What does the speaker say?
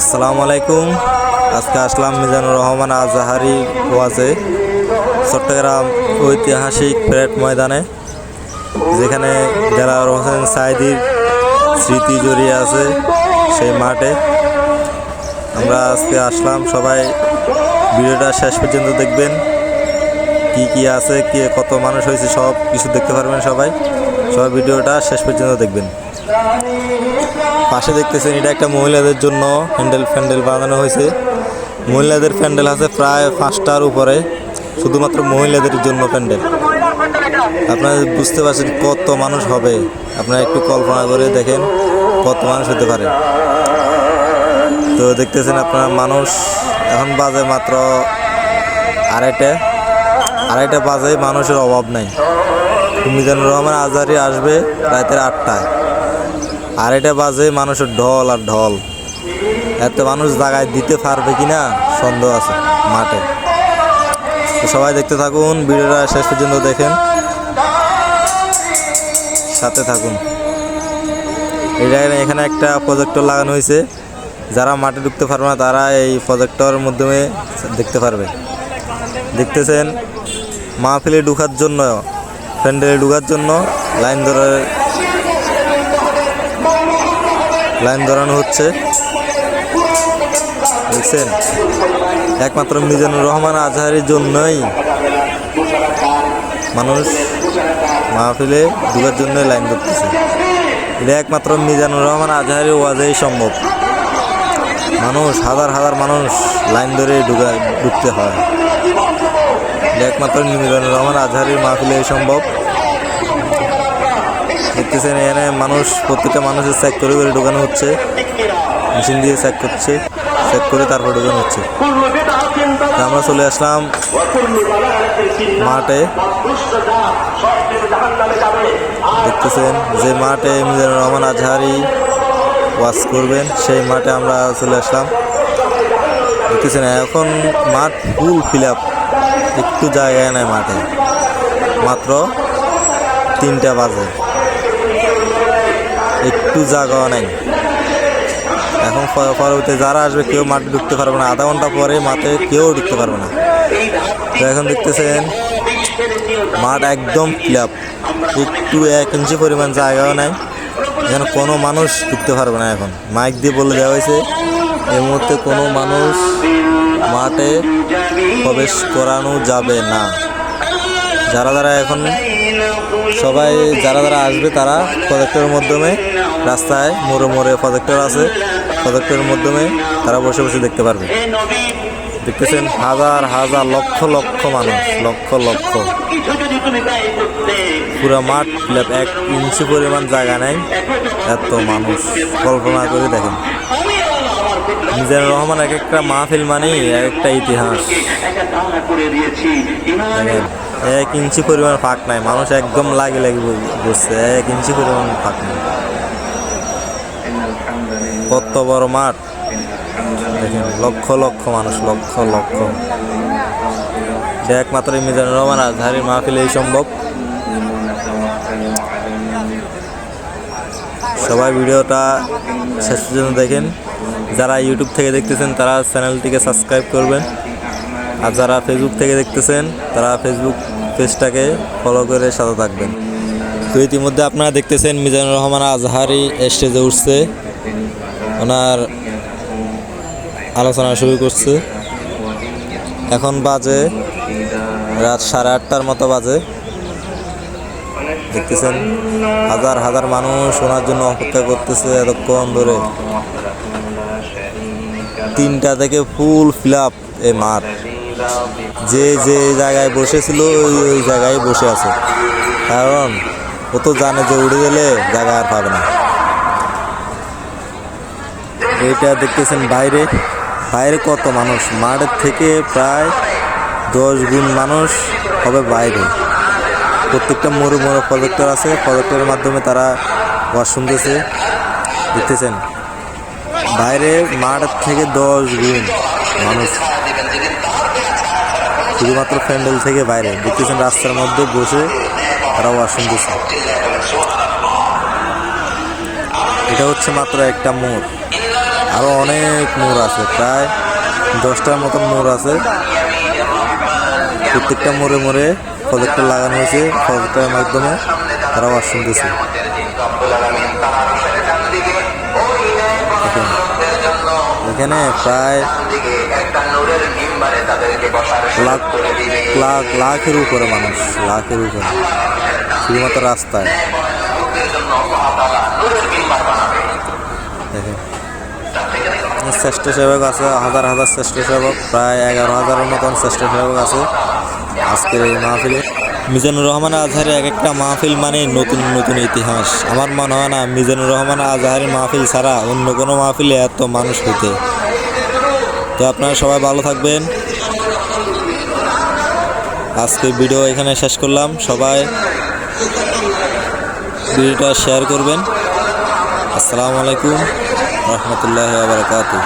আসসালামু আলাইকুম। আজকে আসলাম মিজানুর রহমান আজাহারি ওয়াজে, চট্টগ্রাম ঐতিহাসিক প্যারেড ময়দানে, যেখানে দেলাওয়ার হোসেন সাইদির স্মৃতি জড়িয়ে আছে সেই মাঠে। আমরা আজকে আসলাম, সবাই ভিডিওটা শেষ পর্যন্ত দেখবেন। কি কি আছে, কে কত মানুষ হয়েছে, সব কিছু দেখতে পারবেন সবাই। সবাই ভিডিওটা শেষ পর্যন্ত দেখবেন। পাশে দেখতেছেন, এটা একটা মহিলাদের জন্য হ্যান্ডেল ফ্যান্ডেল বানানো হয়েছে। মহিলাদের প্যান্ডেল আছে প্রায় পাঁচটার উপরে, শুধুমাত্র মহিলাদের জন্য প্যান্ডেল আপনারা বুঝতে পারছেন কত মানুষ হবে। আপনারা একটু কল্পনা করে দেখেন কত মানুষ হতে পারে। তো দেখতেছেন আপনারা মানুষ, এখন বাজে মাত্র আড়াইটা। আড়াইটা বাজে, মানুষের অভাব নাই। মিজানুর রহমান আজহারি আসবে রাতের আটটায়। আড়াইটা বাজে, মানুষের ঢল আর ঢল। এত মানুষ জায়গায় দিতে পারবে কি না সন্দেহ আছে মাঠে। সবাই দেখতে থাকুন, ভিডিওটা শেষ পর্যন্ত দেখেন। সাথে থাকুন। এটা এখানে একটা প্রজেক্টর লাগানো হয়েছে। যারা মাঠে ঢুকতে পারবে না, তারা এই প্রজেক্টর মাধ্যমে দেখতে পারবে। দেখতেছেন মাহফিলে ঢুকার জন্য, প্যান্ডেলে ঢুকার জন্য লাইন ধরে লাইন ধরানো হচ্ছে। দেখছেন? একমাত্র মিজানুর রহমান আজহারির জন্যই মানুষ মাহফিলে ঢুকার জন্য লাইন ধরতেছে। এটা একমাত্র মিজানুর রহমান আজহারি ওয়াজেই সম্ভব। মানুষ, হাজার হাজার মানুষ লাইন ধরে ঢুকা ঢুকতে হয়। এটা একমাত্র মিজানুর রহমান আজহারির মাহফিলেই সম্ভব। দেখতেছেন এখানে মানুষ, প্রত্যেকটা মানুষের চেক করে করে ঢোকানো হচ্ছে। মেশিন দিয়ে চেক করছে, চেক করে তারপর ঢোকানো হচ্ছে। আমরা চলে আসলাম মাঠে। দেখতেছেন যে মাঠে মিজানুর রহমান আজহারি ওয়াশ করবেন, সেই মাঠে আমরা চলে আসলাম। দেখতেছেন এখন মাঠ ফুল ফিল আপ। একটু জায়গায় নেয় মাঠে। মাত্র তিনটা বাজে। একটু জায়গা নেই। এখন পরবর্তী যারা আসবে কেউ মাঠে ঢুকতে পারবে না। আধা ঘণ্টা পরে মাঠে কেউ ঢুকতে পারবে না। তো এখন দেখতেছেন, মাঠ একদম ক্লাব একটু এক ইঞ্চি পরিমাণ জায়গাও নাই। এখানে কোনো মানুষ ঢুকতে পারবে না এখন। মাইক দিয়ে বলে দেওয়া হয়েছে এই মুহূর্তে কোনো মানুষ মাঠে প্রবেশ করানো যাবে না। যারা যারা এখন সবাই যারা যারা আসবে তারা প্রজেক্টরের মাধ্যমে রাস্তায় মোড়ে মোড়ে প্রজেক্টর আছে, প্রজেক্টরের মাধ্যমে তারা বসে বসে দেখতে পারবে। দেখতেছেন হাজার হাজার লক্ষ লক্ষ মানুষ, লক্ষ লক্ষ। পুরো মাঠ এক ইঞ্চি পরিমাণ জায়গা নেই, এত মানুষ। কল্পনা করে দেখেন। মিজানুর রহমান এক একটা মাহফিল মানেই এক একটা ইতিহাস। এক ইঞ্চি পরিমাণ ফাঁক নাই, মানুষ একদম লাগে লাগে ব- বসছে, এক ইঞ্চি পরিমাণ ফাঁক নাই। কত বড় মাঠ। দেখেন, লক্ষ লক্ষ মানুষ, লক্ষ লক্ষ। একমাত্র মিজানুর রহমান আজহারির মাহফিল এই সম্ভব। সবাই ভিডিওটা শেষ পর্যন্ত দেখেন। যারা ইউটিউব থেকে দেখতেছেন, তারা চ্যানেলটিকে সাবস্ক্রাইব করবেন। আর যারা ফেসবুক থেকে দেখতেছেন, তারা ফেসবুক পেজটাকে ফলো করে সাথে থাকবেন। তো ইতিমধ্যে আপনারা দেখতেছেন, মিজানুর রহমান আজহারি স্টেজে উঠছে। ওনার আলোচনা শুরু করছে। এখন বাজে রাত সাড়ে আটটার মতো বাজে। দেখতেছেন, হাজার হাজার মানুষ ওনার জন্য অপেক্ষা করতেছে এতক্ষণ ধরে। তিনটা থেকে ফুল ফিল আপ এই মাঠ। যে যে জায়গায় বসেছিল, ওই ওই জায়গায় বসে আছে। কারণ, ও তো জানে যে উড়ে গেলে জায়গা আর পাবে না। এটা দেখতেছেন বাইরে। বাইরে কত মানুষ? মাঠের থেকে প্রায় দশ গুণ মানুষ হবে বাইরে। প্রত্যেকটা মরু মোড়ে প্রজেক্টর আছে। প্রজেক্টরের মাধ্যমে তারা ওয়াজ শুনতেছে দেখতেছেন? বাইরে মাঠের থেকে দশ গুণ মানুষ। শুধুমাত্র প্যান্ডেল থেকে বাইরে। দেখতেছেন রাস্তার মধ্যে বসে তারা ওয়াজ শুনতেছে এটা হচ্ছে মাত্র একটা মোড়। আরও অনেক মোড় আছে, প্রায় দশটার মতন মোড় আছে। প্রত্যেকটা মোড়ে মোড়ে প্রজেক্টর লাগানো হয়েছে প্রজেক্টরের মাধ্যমে তারা আওয়াজ শুনতেছে এখানে প্রায় লাখ লাখ, লাখের উপরে মানুষ, লাখের উপরে। শুধুমাত্র রাস্তায়। স্বেচ্ছাসেবক আছে, হাজার হাজার স্বেচ্ছাসেবক প্রায় এগারো হাজারের মতন স্বেচ্ছাসেবক আছে। আজকের এই মাহফিলে। মিজানুর রহমান আজহারের এক একটা মাহফিল মানে নতুন নতুন ইতিহাস। আমার মনে হয় না, মিজানুর রহমান আজহারের মাহফিল ছাড়া অন্য কোনো মাহফিলে এত মানুষ হইতে। তো আপনারা সবাই ভালো থাকবেন। আজকে ভিডিও এখানে শেষ করলাম। সবাই ভিডিওটা শেয়ার করবেন। আসসালামু আলাইকুম, রহমতুল্লাহ বারকাতুহ।